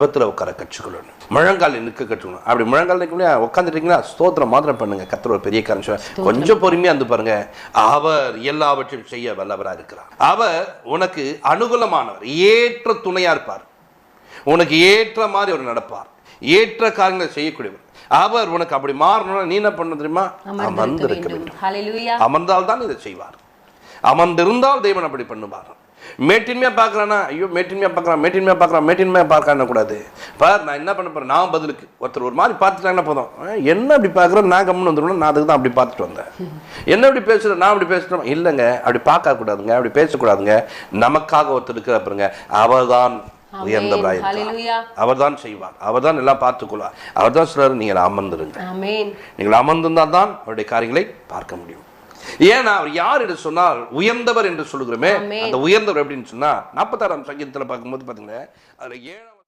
விபத்தில் உட்கார கற்றுக்கொள்ளணும். முழங்கால் நிற்க கற்றுக்கணும் அப்படி முழங்கால் நிற்க முடியாது உட்காந்துட்டீங்கன்னா ஸ்தோத்திரம் மாத்திரம் பண்ணுங்க. கத்தர் ஒரு பெரிய காரணம். கொஞ்சம் பொறுமையா இருந்து பாருங்க. அவர் எல்லாவற்றையும் செய்ய வல்லவரா இருக்கிறார். அவர் உனக்கு அனுகூலமானவர். ஏற்ற துணையா இருப்பார். உனக்கு ஏற்ற மாதிரி அவர் நடப்பார். ஏற்ற காரியங்களை செய்யக்கூடியவர். அவர் உனக்கு அப்படி மாறணும்னா நீ என்ன பண்ண தெரியுமா? அமர்ந்திருக்க வேண்டும். அமர்ந்தால் தான் இதை செய்வார். அமர்ந்திருந்தால் தேவன் அப்படி பண்ணுவார். மேட்டின்மையா பார்க்கறானா? ஐயோ மேட்டின்மையா பார்க்கறான் மேட்டின்மையா பார்க்கறான் மேட்டின்மையா பார்க்கறான் கூடாது. பார் நான் என்ன பண்ண போறேன்? நான் பதிலுக்கு. ஒருத்தர் ஒரு மாதிரி பார்த்துட்டாங்கன்னா போதும்? என்ன அப்படி பார்க்குறேன் நான் கம்முன்னு வந்துடணும் நான் அதுக்கு தான் அப்படி பார்த்துட்டு வந்தேன். என்ன அப்படி பேசுறேன் நான் அப்படி பேசுறேன். இல்லைங்க அப்படி பார்க்க கூடாதுங்க அப்படி பேசக்கூடாதுங்க. நமக்காக ஒருத்தர் இருக்கிற பாருங்க. அவர்தான் உயர்ந்தவராய் ஹalleluya. அவர் தான் செய்வார். அவர் தான் எல்லாம் பார்த்துக்கொள்வார். அவர் தான் சொல்றாரு நீங்கள் அமர்ந்திருங்க நீங்கள் அமர்ந்திருந்தால் தான் அவருடைய காரியங்களை பார்க்க முடியும். ஏன்னா அவர் யார் என்று சொன்னால் உயர்ந்தவர் என்று சொல்லுகிறோமே. அந்த உயர்ந்தவர் எப்படின்னு சொன்னா நாற்பத்தாறாம் சங்கீதத்தில் பார்க்கும்போது பாத்தீங்கன்னா அதுல ஏழாம்